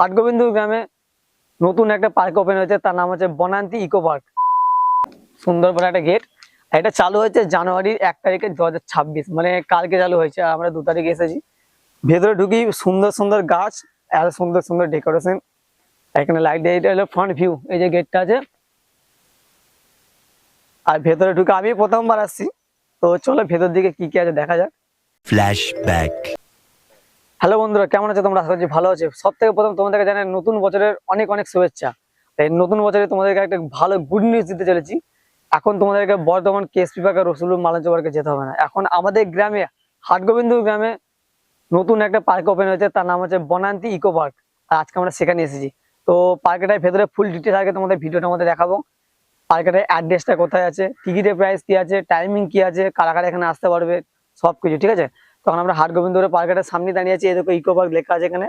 হাটগোবিন্দ গ্রামে নতুন একটা পার্ক ওপেন হয়েছে, তার নাম হচ্ছে বনান্তি ইকো পার্ক সুন্দরবন একটা গেট এটা চালু হয়েছে জানুয়ারির এক তারিখে দু হাজার ছাব্বিশ মানে কালকে চালু হয়েছে, আমরা দু তারিখে এসেছি। ভেতরে ঢুকি, সুন্দর সুন্দর গাছ এত সুন্দর সুন্দর ডেকোরেশন এখানে লাইট দিয়ে এটা হলো ফ্রন্ট ভিউ এই যে গেটটা আছে। আর ভেতরে ঢুকে আমি প্রথমবার আসছি, তো চলো ভেতর দিকে কি কি আছে দেখা যাক। Flashback. হ্যালো বন্ধুরা, কেমন আছো তোমরা? আশা ভালো আছে। সব থেকে প্রথম তোমাদেরকে জানাই নতুন বছরের অনেক অনেক শুভেচ্ছা। এই নতুন বছরে তোমাদেরকে একটা ভালো গুড নিউজ দিতে চলেছি। এখন তোমাদেরকে বর্ধমান কেএসপি পাকা রসুল মালঞ্চ যেতে হবে না। এখন আমাদের গ্রামে হাটগোবিন্দ গ্রামে নতুন একটা পার্ক ওপেন হয়েছে। তার নাম হচ্ছে বনান্তি ইকো পার্ক। আর আজকে আমরা সেখানে এসেছি। তো পার্কটার ভেতরে ফুল ডিটেলস আগে তোমাদের ভিডিওটা মধ্যে দেখাবো। পার্কের অ্যাড্রেসটা কোথায় আছে, টিকিটের প্রাইস কি আছে টাইমিং কি আছে, কারা কারা এখানে আসতে পারবে, সবকিছু, ঠিক আছে? তখন আমরা হাট গোবিন্দপুরের পার্কেটের সামনে দাঁড়িয়ে আছি। এই দেখো ইকো পার্ক লেখা আছে এখানে।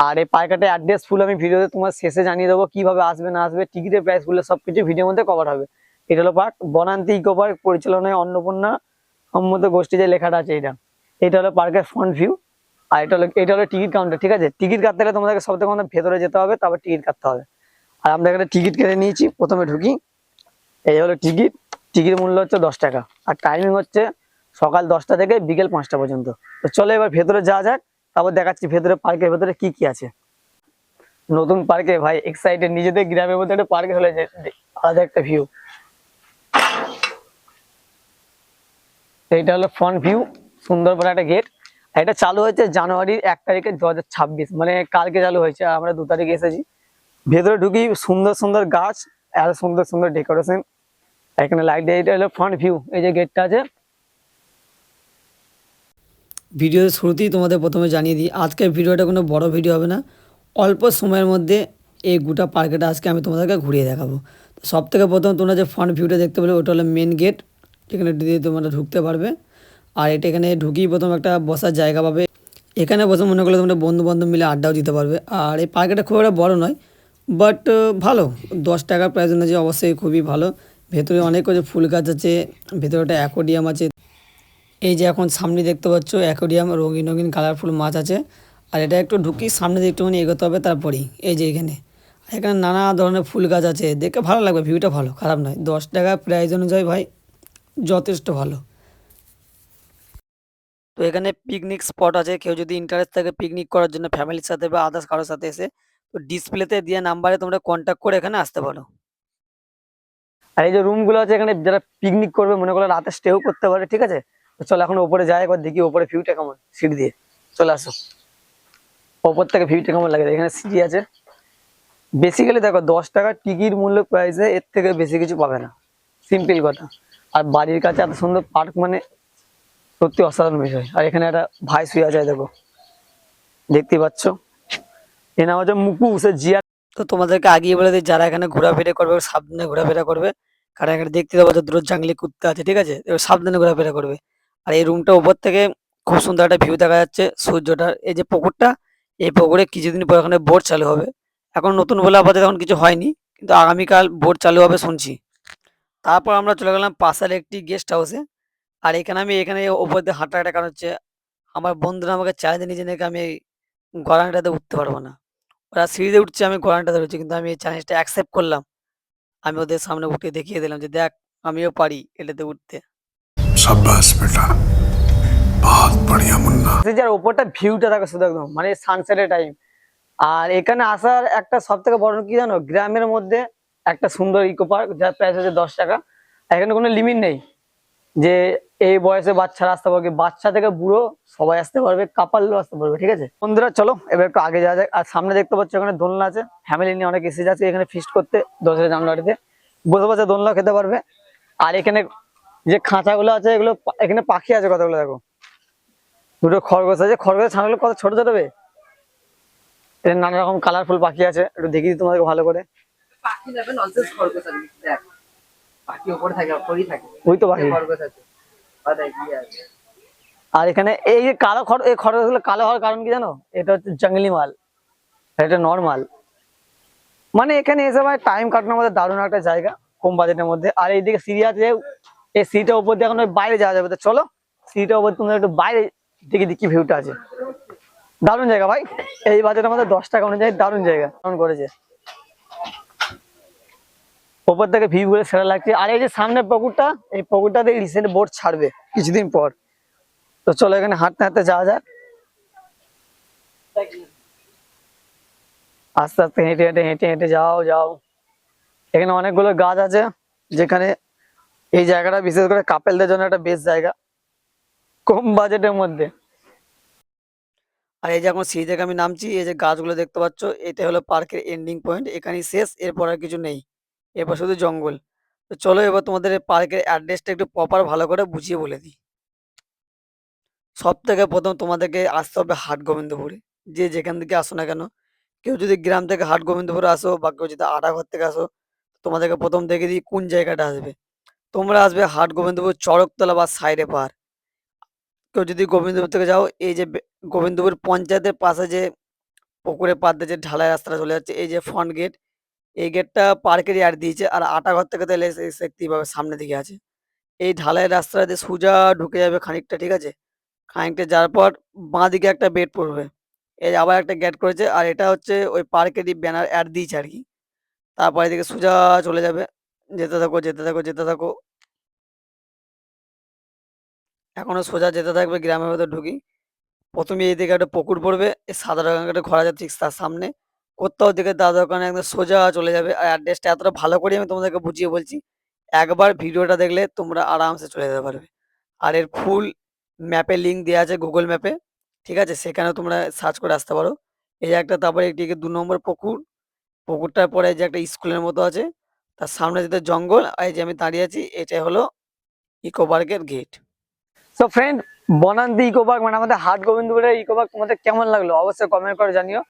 আর এই পার্কেটের অ্যাড্রেস ফুল আমি ভিডিওতে তোমার শেষে জানিয়ে দেবো কীভাবে আসবে, না আসবে টিকিটের প্রাইস সব কিছু ভিডিওর মধ্যে কভার হবে। এটা হলো পার্ক বনান্তি ইকো পার্ক পরিচালনায় অন্নপূর্ণা সম্মত গোষ্ঠী যে লেখাটা আছে এটা এটা হলো পার্কের ফ্রন্ট ভিউ আর এটা হলো এটা হলো টিকিট কাউন্টার ঠিক আছে? টিকিট কাটতে গেলে তোমাদেরকে সব থেকে ভেতরে যেতে হবে, তারপর টিকিট কাটতে হবে। আর আমরা এখানে টিকিট কেটে নিয়েছি, প্রথমে ঢুকি। এই হলো টিকিট টিকিট মূল্য হচ্ছে দশ টাকা। আর টাইমিং হচ্ছে সকাল দশটা থেকে বিকেল পাঁচটা পর্যন্ত। তো চলো এবার ভেতরে যাওয়া যাক, তারপর দেখাচ্ছি ভেতরে পার্কের ভেতরে কি কি আছে। নতুন পার্কে ভাই এক্সাইটেড নিজেদের গ্রামের মধ্যে একটা পার্কে হলে আলাদা একটা ভিউ এইটা হলো ফ্রন্ট ভিউ সুন্দরবন একটা গেট এটা চালু হয়েছে জানুয়ারির এক তারিখে দু হাজার ছাব্বিশ মানে কালকে চালু হয়েছে, আমরা দু তারিখে এসেছি। ভেতরে ঢুকি, সুন্দর সুন্দর গাছ এত সুন্দর সুন্দর ডেকোরেশন এখানে লাইট এটা হলো ফ্রন্ট ভিউ এই যে গেটটা আছে। ভিডিওর শুরুতেই তোমাদের প্রথমে জানিয়ে দিই, আজকের ভিডিওটা কোনো বড় ভিডিও হবে না। অল্প সময়ের মধ্যে এই গোটা পার্কেটা আজকে আমি তোমাদেরকে ঘুরিয়ে দেখাবো। তো সব থেকে প্রথম তোমরা যে ফ্রন্ট ভিউটা দেখতে পেলে, ওটা হলো মেন গেট এখানে দিয়ে তোমরা ঢুকতে পারবে। আর এটা এখানে ঢুকেই প্রথম একটা বসার জায়গা পাবে। এখানে বসে মনে করলে তোমরা বন্ধু বান্ধব মিলে আড্ডাও দিতে পারবে। আর এই পার্কটা খুব একটা বড় নয় বাট ভালো। দশ টাকার প্রাইস অনুযায়ী অবশ্যই খুবই ভালো। ভেতরে অনেক ফুল গাছ আছে, ভেতরে একটা অ্যাকোডিয়াম আছে। এই যে এখন সামনে দেখতে পাচ্ছ অ্যাকোরিয়াম, রঙিন রঙিন কালারফুল মাছ আছে। আর এটা একটু ঢুকি সামনে দিয়ে একটুখানি এগোতে হবে, তারপরেই। এই যে এখানে। আর এখানে নানা ধরনের ফুল গাছ আছে। দেখে ভালো লাগবে ভিউটা ভালো, খারাপ নয়। দশ টাকা প্রাইস অনুযায়ী ভাই, যথেষ্ট ভালো। তো এখানে পিকনিক স্পট আছে। কেউ যদি ইন্টারেস্ট থাকে পিকনিক করার জন্য ফ্যামিলির সাথে বা আদার্স কারোর সাথে এসে, তো ডিসপ্লেতে দিয়ে নাম্বারে তোমরা কন্ট্যাক্ট করে এখানে আসতে পারো। আর এই যে রুমগুলো আছে এখানে, যারা পিকনিক করবে, মনে করো রাতে স্টেও করতে পারে, ঠিক আছে? চলো এখন উপরে যাই, একবার দেখি উপরে ভিউটা কেমন সিট দিয়ে। চলে আসো। ওপর থেকে ভিউটা কেমন লাগে? এখানে সিটি আছে। বেসিক্যালি দেখো, দশ টাকার টিকিট মূল্য প্রাইসে এর থেকে বেশি কিছু পাবে না। সিম্পল কথা। আর বাড়ির কাছে এত সুন্দর পার্ক মানে সত্যি অসাধারণ বিষয়। আর এখানে একটা ভাই শুয়ে আছে, দেখো। দেখতে পাচ্ছ? এ নাম হচ্ছে মুকু, সে জিয়া তো তোমাদেরকে আগিয়ে বলে দিই, যারা এখানে ঘোরাফেরা করবে, সাবধানে ঘোরাফেরা করবে। কারণ এখানে দেখতে পাবো যে দুটো জাংলি কুত্তা আছে, ঠিক আছে? সাবধানে ঘোরাফেরা করবে। আর এই রুমটা উপর থেকে খুব সুন্দর একটা ভিউ দেখা যাচ্ছে সূর্যটার এই যে পুকুরটা, এই পুকুরে কিছুদিন পর এখানে বোট চালু হবে। এখন নতুন বলে আপাতত এখন কিছু হয়নি, কিন্তু আগামীকাল বোট চালু হবে শুনছি। তারপর আমরা চলে গেলাম পাশের একটি গেস্ট হাউসে আর এখানে আমি এখানে ওপর দিয়ে হাঁটা হাঁটা কারণ হচ্ছে, আমার বন্ধুরা আমাকে চ্যালেঞ্জ নিয়েছে নাকি আমি এই গরানটাতে উঠতে পারব না। ওরা সিঁড়িতে উঠছে, আমি গরানটাতে উঠছি, কিন্তু আমি এই চ্যালেঞ্জটা অ্যাকসেপ্ট করলাম। আমি ওদের সামনে উঠে দেখিয়ে দিলাম যে, দেখ, আমিও পারি এটাতে উঠতে। সাব্বাস বেটা বহুত বড়িয়া মুন্না যার উপরটা ভিউটা থাকে শুধু একদম মানে সানসেটের টাইম আর এখানে আসার একটা সবথেকে বড় কি জানো, গ্রামের মধ্যে একটা সুন্দর ইকো পার্ক যার প্রাইস হচ্ছে দশ টাকা। আর এখানে কোনো লিমিট নেই যে এই বয়সে বাচ্চারা আসতে পারবে, বাচ্চা থেকে বুড়ো সবাই আসতে পারবে কাপালও আসতে পারবে, ঠিক আছে? বন্ধুরা, চলো, এবার একটু আগে যাওয়া যাক। আর সামনে দেখতে পাচ্ছ এখানে দোলনা আছে। ফ্যামিলি নিয়ে অনেক এসে যাচ্ছে, এখানে ফিস্ট করতে দশরা জানুয়ারিতে বসে বসে দোলনা খেতে পারবে। আর এখানে যে খাঁচাগুলো আছে এগুলো এখানে পাখি আছে কতগুলো দেখো। দুটো খরগোশ আছে। খরগোশের ছানাগুলো কত ছোট ছোট বে? এর নানা রকম কালারফুল পাখি আছে। একটু দিই তোমাদেরকে ভালো করে। পাখি যাবে ননসেন্স খরগোশ আছে। দেখ পাখি উপরে থাকে উপরেই থাকে। ওই তো পাখি। খরগোশ আছে। বাদাই কি আছে। আর এখানে এই যে কালো খড় এই খরগোশগুলো কালো হওয়ার কারণ কি জানো? এটা হচ্ছে জঙ্গলি মাল। এটা নর্মাল মানে এখানে এসে ভাই টাইম কাটানোর মধ্যে দারুণ একটা জায়গা কম বাজেটের মধ্যে। আর এইদিকে আছে এই সিঁড়িটা উপর দিয়ে এখন বাইরে যাওয়া যাবে। চলো সিঁড়িটা উপর তোমরা একটু বাইরে দিকে দেখি ভিউটা আছে। দারুণ জায়গা ভাই। এই বাজেট আমাদের দশ টাকা অনুযায়ী দারুণ জায়গা। দারুণ করেছে। ওপর থেকে ভিউ করে সেরা লাগছে। আর এই যে সামনে পুকুরটা, এই পুকুরটাতে রিসেন্ট বোট ছাড়বে কিছুদিন পর। তো চলো এখানে হাঁটতে হাঁটতে যাওয়া যাক। আস্তে আস্তে হেঁটে হেঁটে হেঁটে হেঁটে যাও যাও। এখানে অনেকগুলো গাছ আছে, যেখানে এই জায়গাটা বিশেষ করে কাপেলদের জন্য একটা বেস্ট জায়গা, কম বাজেটের মধ্যে। আর এই যে এখন সিঁড়ি থেকে আমি নামছি, এই যে গাছগুলো দেখতে পাচ্ছ এটা হলো পার্কের এন্ডিং পয়েন্ট এখানেই শেষ, এরপর আর কিছু নেই। এরপর শুধু জঙ্গল। তো চলো এবার তোমাদের পার্কের অ্যাড্রেসটা একটু প্রপার ভালো করে বুঝিয়ে বলে দিই। সব থেকে প্রথম তোমাদেরকে আসতে হবে হাট গোবিন্দপুরে যে যেখান থেকে আসো না কেন, কেউ যদি গ্রাম থেকে হাট গোবিন্দপুরে আসো বা কেউ যদি আটাঘর থেকে আসো, তোমাদেরকে প্রথম দেখে দিই কোন জায়গাটা আসবে। তোমরা আসবে হাট গোবিন্দপুর চড়কতলা বা সাইডে পার কেউ যদি গোবিন্দপুর থেকে যাও, এই যে গোবিন্দপুর পঞ্চায়েতের পাশে যে পুকুরের পাড়ে যে ঢালাই রাস্তাটা চলে যাচ্ছে, এই যে ফ্রন্ট গেট এই গেটটা পার্কেরই আর দিয়েছে আর আটাঘর থেকে তাহলে দেখতেই পাবে সামনে দিকে আছে। এই ঢালাই রাস্তাটা দিয়ে সোজা ঢুকে যাবে খানিকটা, ঠিক আছে? খানিকটা যাওয়ার পর বাঁ দিকে একটা বেড পড়বে। এই আবার একটা গেট করেছে আর এটা হচ্ছে ওই পার্কেরই ব্যানার অ্যাড দিয়েছে আর কি। তারপরে এদিকে সোজা চলে যাবে। যেতে থাকো যেতে থাকো যেতে থাকো। এখনও সোজা যেতে থাকবে, গ্রামের ভেতর ঢুকি। প্রথমে এই দিকে একটা পুকুর পড়বে, এই সাদা রঙের একটা ঘোরা আছে ঠিক তার সামনে। কোথাও দিকে দাদা ওখানে একদম সোজা চলে যাবে। আর অ্যাড্রেসটা এতটা ভালো করে আমি তোমাদেরকে বুঝিয়ে বলছি, একবার ভিডিওটা দেখলে তোমরা আরামসে চলে যেতে পারবে। আর এর ফুল ম্যাপে লিঙ্ক দেওয়া আছে গুগল ম্যাপে ঠিক আছে? সেখানে তোমরা সার্চ করে আসতে পারো। এই একটা তারপরে একটিকে দু নম্বর পুকুর, পুকুরটার পরে যে একটা স্কুলের মতো আছে তার সামনে যেতে জঙ্গল এই যে আমি দাঁড়িয়ে আছি, এটাই হলো ইকো পার্কের গেট তো ফ্রেন্ড বনান্দি ইকো পার্ক মানে আমাদের হাট গোবিন্দপুরের ইকো পার্ক তোমাদের কেমন লাগল? অবশ্যই কমেন্ট করে জানিও।